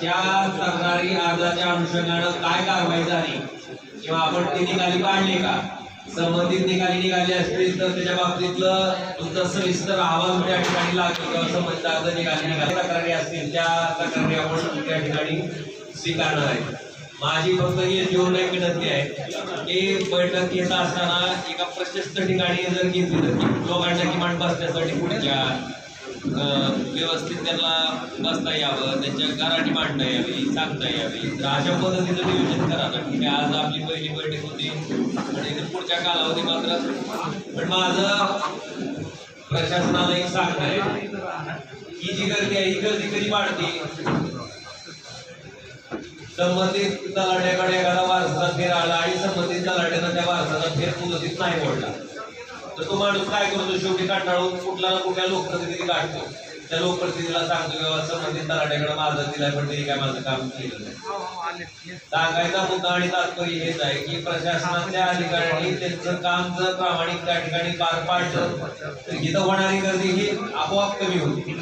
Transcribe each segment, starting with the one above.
त्या तक्रारी अर्जाच्या अनुषंगानं काय कारवाई झाली? किंवा आपण ते निकाली काढले का? संबंधित निकाली निघाली असतील तर त्याच्या बाबतीतलं तुमचं सविस्तर अहवाल त्या ठिकाणी लागतो किंवा संबंधित अर्ज निघाली. निघाली तक्रारी असतील त्या तक्रारी आपण त्या ठिकाणी स्वीकारणार आहे. माझी फक्त ही जीवन एक विनंती आहे की बैठक घेत असताना एका प्रशस्त ठिकाणी जर घेतली तर लोकांच्या किमान बसण्यासाठी पुढच्या अं, व्यवस्थित त्यांना बसता यावं त्यांच्या गराठी मांडता यावी सांगता यावी. तर अशा पद्धतीचं नियोजन करा तर ठीक आहे आज आपली पहिली बैठक होती आणि पुढच्या कालावधी मात्र पण माझं प्रशासनाला एक सांगणं आहे. ही जी गर्दी आहे ही गर्दी कधी वाढते? संबंधित तलाट्याकडे एखादा वारसाचा फेर आला आणि संबंधित तलाट्यानं त्या वारसाचा फेर मुदतीत नाही मोडला. तर तो माणूस काय करतो? शेवटी कंटाळून कुठला ना कुठल्या लोकप्रतिनिधी काढतो. त्या लोकप्रतिनिधीला सांगतो किंवा संबंधित तलाट्याकडे माझा दिलाय पण त्यांनी काय माझं काम केलं नाही. सांगायचा मुद्दा आणि तात्पर्य हेच आहे की प्रशासनाच्या अधिकाऱ्यांनी त्यांचं काम जर प्रामाणिक त्या ठिकाणी पार पाडलं तर इथं होणारी गर्दी ही आपोआप कमी होती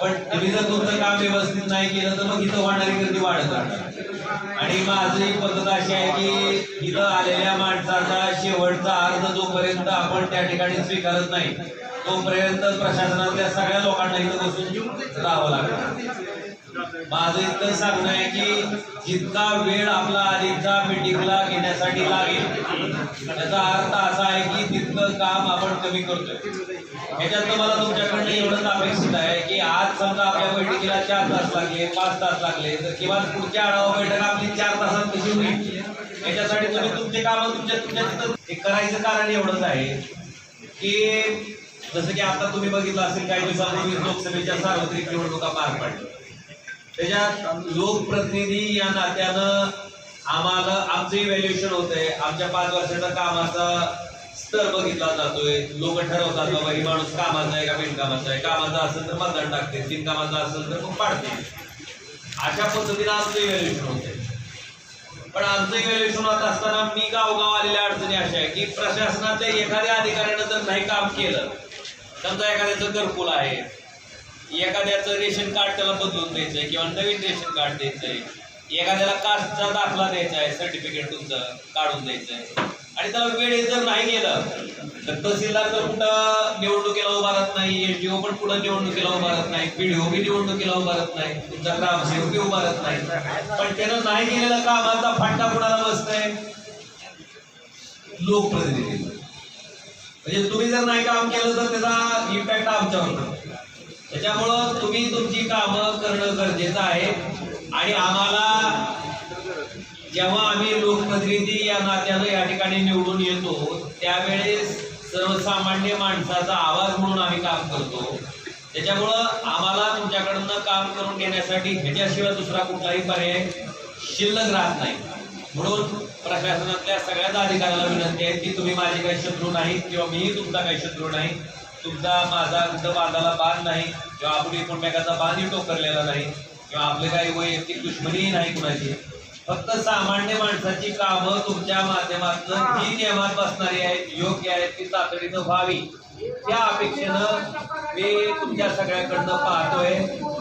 पण तुम्ही जर तुमचं काम व्यवस्थित नाही केलं तर मग इथं होणारी गर्दी वाढत राहणार आणि माझी पद्धत अशी आहे की इथं आलेल्या माणसाचा शेवटचा अर्ज जोपर्यंत आपण त्या ठिकाणी स्वीकारत नाही तोपर्यंत प्रशासनातल्या सगळ्या लोकांना इथं बसून राहावं लागतं. माझं इतकं सांगणं आहे की जितका वेळ आपला अधिकचा मिटिंगला घेण्यासाठी लागेल त्याचा अर्थ असा आहे की तितकं काम आपण कमी करतोय. ह्याच्यात मला तुमच्याकडनं एवढंच अपेक्षित आहे की आज समजा आपल्या बैठकीला चार तास लागले पाच तास लागले तर किंवा पुढच्या आढावा बैठक आपली चार तासात कशी होईल? याच्यासाठी तुम्ही तुमचे कामं तुमच्या तुमच्या तिथं हे करायचं कारण एवढंच आहे की जसं की आता तुम्ही बघितलं असेल काही दिवसापूर्वी लोकसभेच्या सार्वत्रिक निवडणुका पार पाडल्या. त्याच्यात लोकप्रतिनिधी या नात्यानं आम्हाला आमचं इव्हॅल्युएशन आहे आमच्या पाच वर्षाचा कामाचा स्तर बघितला जातोय. लोक ठरवतात बाबा ही माणूस कामाचा आहे का बिनकामाचा आहे? कामाचा असेल तर मतदान टाकते. बिनकामाचा असेल तर मग पाडते. अशा पद्धतीनं आमचं इव्हॅल्युएशन होतंय. पण आमचं इव्हॅल्युएशन होत असताना मी गावगाव आलेल्या अडचणी अशा आहे की प्रशासनाच्या एखाद्या अधिकाऱ्यानं जर नाही काम केलं. समजा एखाद्याचं घरकुल आहे. एखाद्याचं रेशन कार्ड त्याला बदलून द्यायचंय किंवा नवीन रेशन कार्ड द्यायचंय. एखाद्याला कास्टचा दाखला द्यायचा आहे सर्टिफिकेट तुमचं काढून द्यायचंय. आणि त्याला वेळेत जर नाही गेलं तर तहसीलदार तर कुठं निवडणुकीला उभारत नाही एस नाही ओ पण पुढे निवडणुकीला उभारत नाही पी नाही ओ बी निवडणुकीला उभारत नाही तुमचा ग्रामसेवक बी उभा नाही. पण त्यानं नाही केलेला कामाचा फाटा कुणाला बसतंय? लोकप्रतिनिधी म्हणजे तुम्ही जर नाही काम केलं तर त्याचा इम्पॅक्ट आमच्यावर त्याच्यामुळं तुम्ही तुमची कामं करणं गरजेचं आहे. आणि आम्हाला जेव्हा आम्ही लोकप्रतिनिधी या नात्यानं या ठिकाणी निवडून येतो त्यावेळेस सर्वसामान्य माणसाचा आवाज म्हणून आम्ही काम करतो. त्याच्यामुळं आम्हाला तुमच्याकडनं काम करून घेण्यासाठी ह्याच्याशिवाय दुसरा कुठलाही पर्याय शिल्लक राहत नाही. म्हणून प्रशासनातल्या सगळ्याच अधिकाऱ्याला विनंती आहे की तुम्ही माझे काही शत्रू नाही किंवा मीही तुमचा काही शत्रू नाही. तुमचा माझा कुठं बांधाला बांध नाही किंवा आपण एकमेकाचा बांधही टोकरलेला नाही किंवा आपले काही वैयक्तिक दुश्मनीही नाही कुणाची. फक्त सामान्य माणसाची कामं तुमच्या माध्यमातून जी नियमात बसणारी आहेत योग्य आहेत ती तातडीनं व्हावी. त्या अपेक्षेनं मी तुमच्या सगळ्याकडनं पाहतोय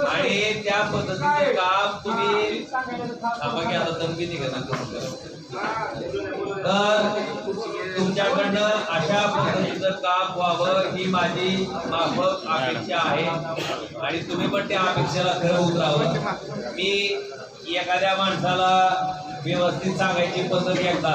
आणि त्या पद्धतीचे काम तुम्ही आता दमगी निघत तर तुमच्याकडनं अशा पद्धतीचं काम व्हावं ही माझी माफक अपेक्षा आहे. आणि तुम्ही पण त्या अपेक्षेला खरं उतरावं. मी एखाद्या माणसाला व्यवस्थित सांगायची पद्धत एकदा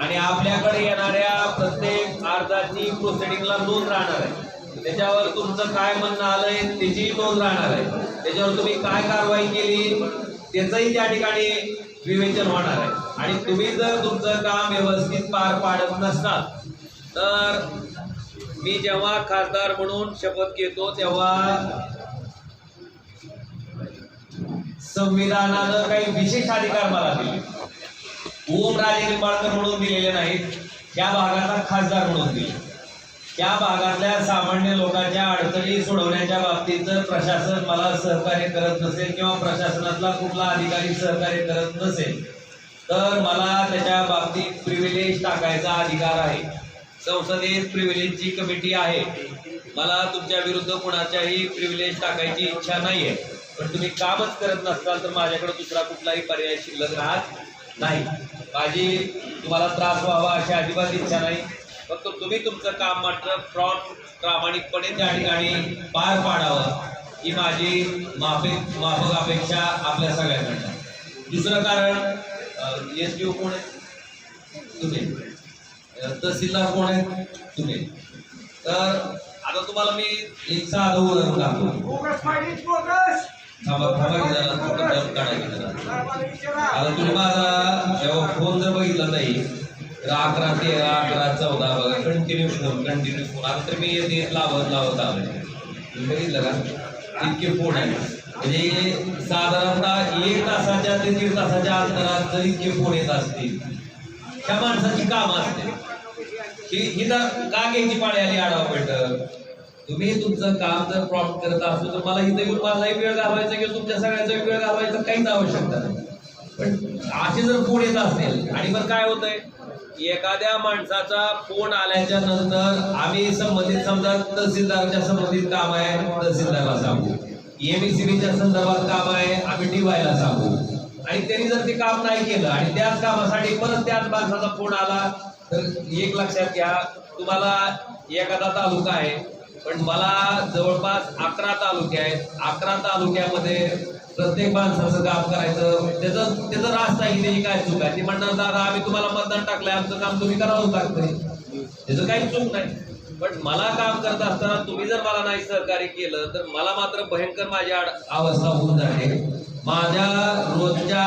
आणि आपल्याकडे येणाऱ्या प्रत्येक अर्जाची प्रोसिडिंगला नोंद राहणार आहे. त्याच्यावर तुमचं काय म्हणणं आलंय त्याची नोंद राहणार आहे. त्याच्यावर तुम्ही काय कारवाई केली त्याचंही त्या ठिकाणी विवेचन होणार आहे. आणि तुम्ही जर तुमचं काम व्यवस्थित पार पाडत नसाल तर मी जेव्हा खासदार म्हणून शपथ घेतो तेव्हा संविधानानं काही विशेष अधिकार मला दिले. ओम राजे निंबाळकर म्हणून दिलेले नाहीत त्या भागाचा खासदार म्हणून दिले. त्या भागातल्या सामान्य लोकांच्या अडचणी सोडवण्याच्या बाबतीत जर प्रशासन मला सहकार्य करत नसेल किंवा प्रशासनातला कुठला अधिकारी सहकार्य करत नसेल तर मला त्याच्या बाबतीत प्रिव्हिलेज टाकायचा अधिकार आहे. संसदेत प्रिव्हिलेजची कमिटी आहे. मला तुमच्या विरुद्ध कुणाच्याही प्रिव्हिलेज टाकायची इच्छा नाही आहे पण तुम्ही कामच करत नसताल तर माझ्याकडे दुसरा कुठलाही पर्याय शिल्लक राहत नाही. माझी तुम्हाला त्रास व्हावा अशी अजिबात इच्छा नाही. फक्त तुम्ही तुमचं काम मात्र फ्रॉड प्रामाणिकपणे त्या ठिकाणी पार पाडावं ही माझी माफे माफक अपेक्षा आपल्या सगळ्यांकडनं. दुसरं कारण एस डी ओ कोण आहे? तुम्ही. तहसीलदार कोण आहे? तुम्ही. तर आता तुम्हाला मी एक साधं उदाहरण दाखवतो. थांबा थांबा की जरा थोडं दम काढा की जरा. आता तुम्ही माझा जेव्हा फोन जर बघितला नाही तर अकरा तेरा अकरा चौदा बघा कंटिन्यू फोन कंटिन्यू फोन आता तर मी लावत लावत तुम्ही बघितलं का? इतके फोन आहे म्हणजे साधारणतः एक तासाच्या ते दीड तासाच्या अंतरात जर इतके फोन येत असतील त्या माणसाची काम असते. ही तर का घ्यायची पाळी आली आढावा बैठक तुम्ही तुमचं काम जर प्रॉम्प्ट करत असो तर मला इथे येऊन माझाही वेळ घालवायचा किंवा तुमच्या सगळ्यांचा वेळ घालवायचा काहीच आवश्यकता नाही. पण असे जर फोन येत असतील आणि मग काय होतंय? एखाद्या माणसाचा फोन आल्याच्यानंतर आम्ही संबंधित समजा तहसीलदारच्या संबंधित काम आहे तहसीलदारला सांगू. एमएसीबीच्या संदर्भात काम आहे आम्ही डीवायला सांगू. आणि त्यांनी जर ते काम नाही केलं आणि त्याच कामासाठी परत त्याच माणसाचा फोन आला तर एक लक्षात घ्या तुम्हाला एखादा तालुका आहे पण मला जवळपास अकरा तालुके आहेत. अकरा तालुक्यामध्ये प्रत्येक माणसाचं काम करायचं त्याचं त्याचं रास्त आहे की त्याची काय चूक. आहे ती म्हणणार दादा आम्ही तुम्हाला मतदान टाकलंय आमचं काम तुम्ही करावं लागतंय हो, त्याचं काही चूक नाही. पण मला काम करत असताना तुम्ही जर मला नाही सहकार्य केलं तर मला मात्र भयंकर माझी अवस्था होऊन जाते. माझ्या रोजच्या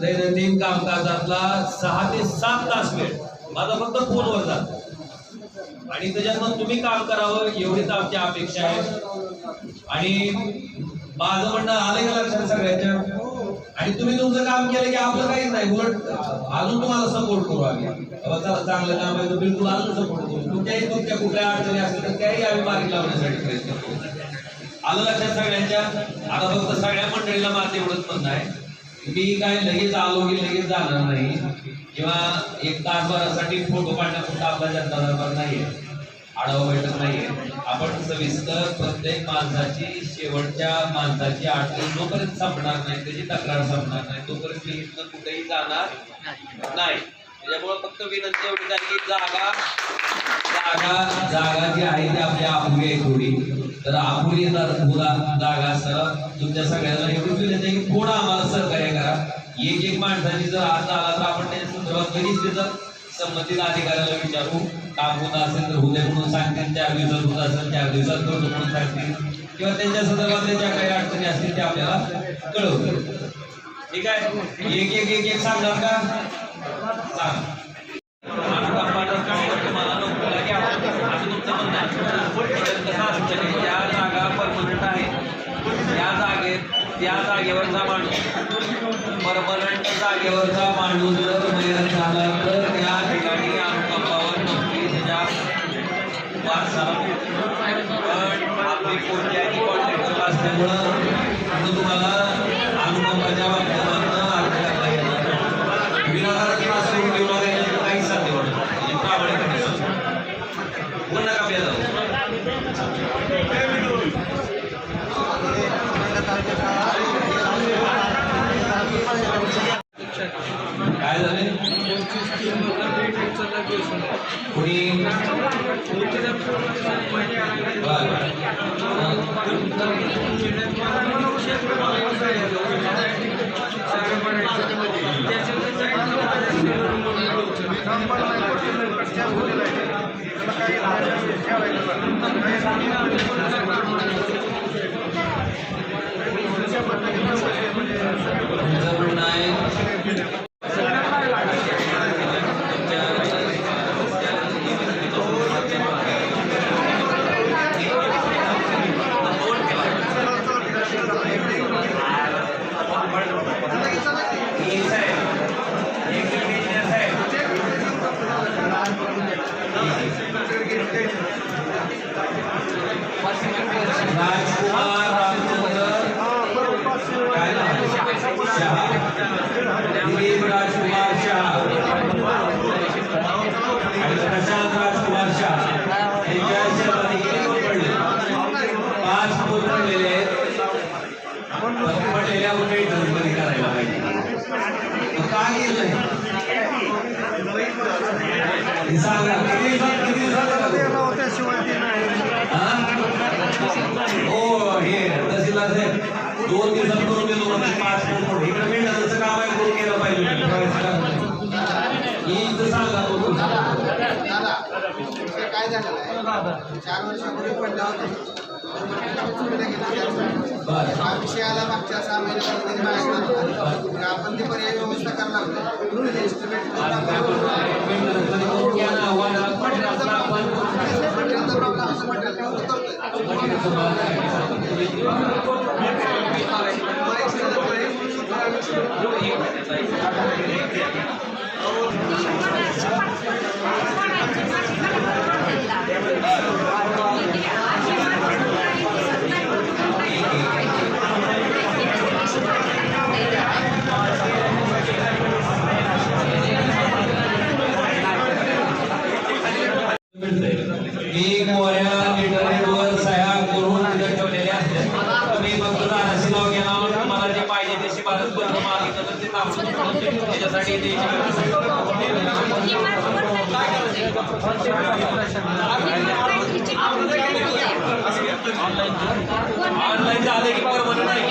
दैनंदिन कामकाजातला सहा ते सात तास वेळ माझा फक्त फोनवर जातो. आणि त्याच्यात मग तुम्ही काम करावं एवढीच आमची अपेक्षा आहे. आणि माझं म्हणणं आलं का लक्षात सगळ्यांच्या? आणि तुम्ही तुमचं काम केलं की आपलं काहीच नाही उलट अजून तुम्हाला सपोर्ट करू आम्ही. चांगलं काम आहे तर बिलकुल अजून सपोर्ट करू. कुठल्याही तुमच्या कुठल्या अडचणी असतील तर त्याही आम्ही मार्गी लावण्यासाठी प्रयत्न करू. आलं लक्षात सगळ्यांच्या? आता फक्त सगळ्या मंडळीला माझं एवढंच म्हणणं आहे मी काय लगेच आलो की लगेच जाणार नाही. किंवा एक तासभरासाठी फोटो काढण्यापुरता आपला जनता दरबार नाहीये. आढावा बैठक नाहीये. आपण सविस्तर प्रत्येक माणसाची शेवटच्या माणसाची आठवण जोपर्यंत संपणार नाही त्याची तक्रार संपणार नाही तोपर्यंत मी कुठेही जाणार नाही. त्याच्यामुळे फक्त विनंती एवढी झाली की जागा जागा जागा जी आहे ती आपल्या अपुरी आहे थोडी. तर अपुरी जागा सर तुमच्या सगळ्यांना एवढीच विनंती आहे की थोडं आम्हाला सहकार्य करा. एक एक माणसाची जर अर्ज आला तर आपण त्याच्या संदर्भात कधीच त्याचं संबंधित अधिकाऱ्याला विचारू काम होत असेल तर उद्या म्हणून सांगतील त्या दिवसात होत असेल त्या दिवसात करतो म्हणून सांगतील. किंवा त्यांच्या संदर्भात ज्या काही अडचणी असतील त्या आपल्याला कळवतील. ठीक आहे? एक एक एक एक सांगणार का? सांग. मला ज्या जागा त्या त्या जागेवरचा माणूस. परमनंट जागेवरचा माणूस जर मेयर झाला तर त्या ठिकाणी अनुकंपावर नोकरी त्याच्या वाचा पण आपली कोणत्याही कॉन्ट्रॅक्टर असल्यामुळं तुम्हाला अनुकंपाच्या माध्यमातून अर्ज करता येणार नाही. विनाकारण त्रास करून घेऊ नका याच्यात काहीच साध्य होणार नाही. म्हणजे प्रामाणिकपणे सांगतो. बोल नका बेजाऊ. काय झाले कोणी बरं. तुमचं म्हणणं आहे राजकुमार रामचंद्र काय नाव शहा दिलीप राजकुमार शहा आणि प्रशांत राजकुमार शहा यांच्या शब्दाने किती गुण पडले पाच गुण पडलेले आहेत ते सांगा किती दिवसात किती दिवसात येणार? त्याशिवाय ते नाही हो. हे तहसीलदार साहेब दोन दिवसात करून पाच इकडे काम आहे करून गेलं पाहिजे इथं सांगा काय झालं चार वर्षापूर्वी पडला होता हा विषय आला मागच्या सहा महिन्यामध्ये आपण ते पर्याय व्यवस्था करणार एस्टिमेट मेंढराचं करून ऑनलाईन झालं की बरं म्हणून नाही